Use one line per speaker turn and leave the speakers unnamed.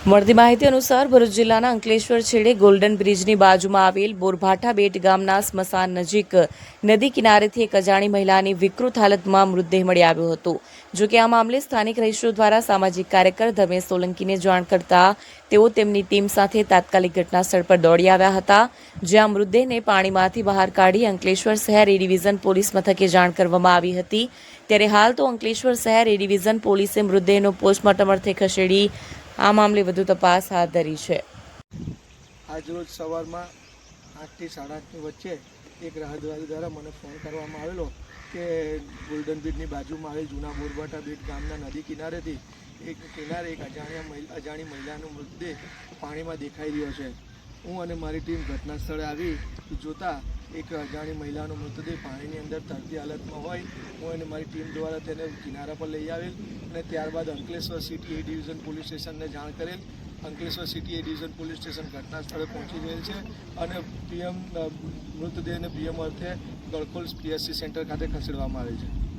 મળતી માહિતી અનુસાર ભરૂચ જિલ્લાના અંકલેશ્વર છેડે ગોલ્ડન બ્રિજની બાજુમાં આવેલ બોરભાઠા બેટ ગામના સ્મશાન નજીક નદી કિનારેથી એક અજાણી મહિલાની વિકૃત હાલતમાં મૃતદેહ મળી આવ્યો હતો. જો કે આ મામલે સ્થાનિક રહીશો દ્વારા સામાજિક કાર્યકર ધર્મેશ સોલંકીને જાણ કરતા તેઓ તેમની ટીમ સાથે તાત્કાલિક ઘટના સ્થળ પર દોડી આવ્યા હતા, જ્યાં મૃતદેહને પાણીમાંથી બહાર કાઢી અંકલેશ્વર શહેર એ ડિવિઝન પોલીસ મથકે જાણ કરવામાં આવી હતી. ત્યારે હાલ તો અંકલેશ્વર શહેર એ ડિવિઝન પોલીસે મૃતદેહનો પોસ્ટમોર્ટમ અર્થે ખસેડી આ મામલે વધુ તપાસ હાથ ધરી છે.
આજરોજ સવારમાં આઠથી સાડા આઠની વચ્ચે એક રાહદારી દ્વારા મને ફોન કરવામાં આવેલો કે ગોલ્ડન બ્રિજની બાજુમાં આવેલ જૂના બોરબાટા બ્રિજ ગામના નદી કિનારેથી એક કિનારે એક અજાણ્યા અજાણી મહિલાનો મૃતદેહ પાણીમાં દેખાઈ રહ્યો છે. હું અને મારી ટીમ ઘટના સ્થળે આવી જોતા એક અજાણી મહિલાનો મૃતદેહ પાણીની અંદર તરતી હાલતમાં હોય, હું અને મારી ટીમ દ્વારા તેને કિનારા પર લઈ આવેલ અને ત્યારબાદ Ankleshwar city A division police સ્ટેશનને જાણ કરેલ. Ankleshwar city A division police station ઘટના સ્થળે પહોંચી ગયેલ છે અને પીએમ મૃતદેહને પીએમ અર્થે ગળખોલ પીએસસી સેન્ટર ખાતે ખસેડવામાં આવેલ છે.